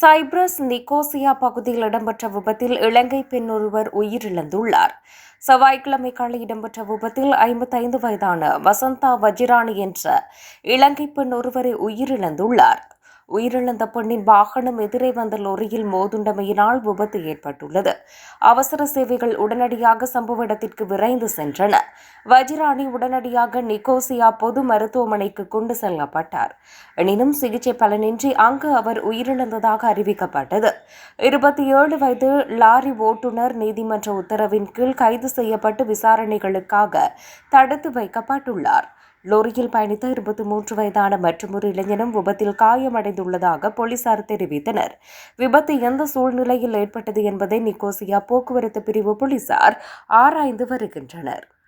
Cyprus Nicosia பகுதியில் இடம்பெற்ற விபத்தில் இலங்கை பெண் ஒருவர் உயிரிழந்துள்ளார். செவ்வாய்க்கிழமை காலை இடம்பெற்ற விபத்தில் ஐம்பத்தைந்து வயதான வசந்தா வஜிராணி என்ற இலங்கை பெண் ஒருவரை உயிரிழந்துள்ளார். உயிரிழந்த பெண்ணின் வாகனம் எதிரே வந்த லொரியில் மோதுண்டமையினால் விபத்து ஏற்பட்டுள்ளது. அவசர சேவைகள் உடனடியாக சம்பவ இடத்திற்கு விரைந்து சென்றன. வஜிராணி உடனடியாக நிக்கோசியா பொது மருத்துவமனைக்கு கொண்டு செல்லப்பட்டார். எனினும் சிகிச்சை பலனின்றி அங்கு அவர் உயிரிழந்ததாக அறிவிக்கப்பட்டது. இருபத்தி ஏழு வயது லாரி ஓட்டுநர் நீதிமன்ற உத்தரவின் கீழ் கைது செய்யப்பட்டு விசாரணைகளுக்காக தடுத்து வைக்கப்பட்டுள்ளார். லோரியில் பயணித்த இருபத்தி மூன்று வயதான மற்றொரு இளைஞனும் விபத்தில் காயமடைந்துள்ளதாக போலீசார் தெரிவித்தனர். விபத்து எந்த சூழ்நிலையில் ஏற்பட்டது என்பதை நிக்கோசியா போக்குவரத்து பிரிவு போலீசார் ஆராய்ந்து வருகின்றனர்.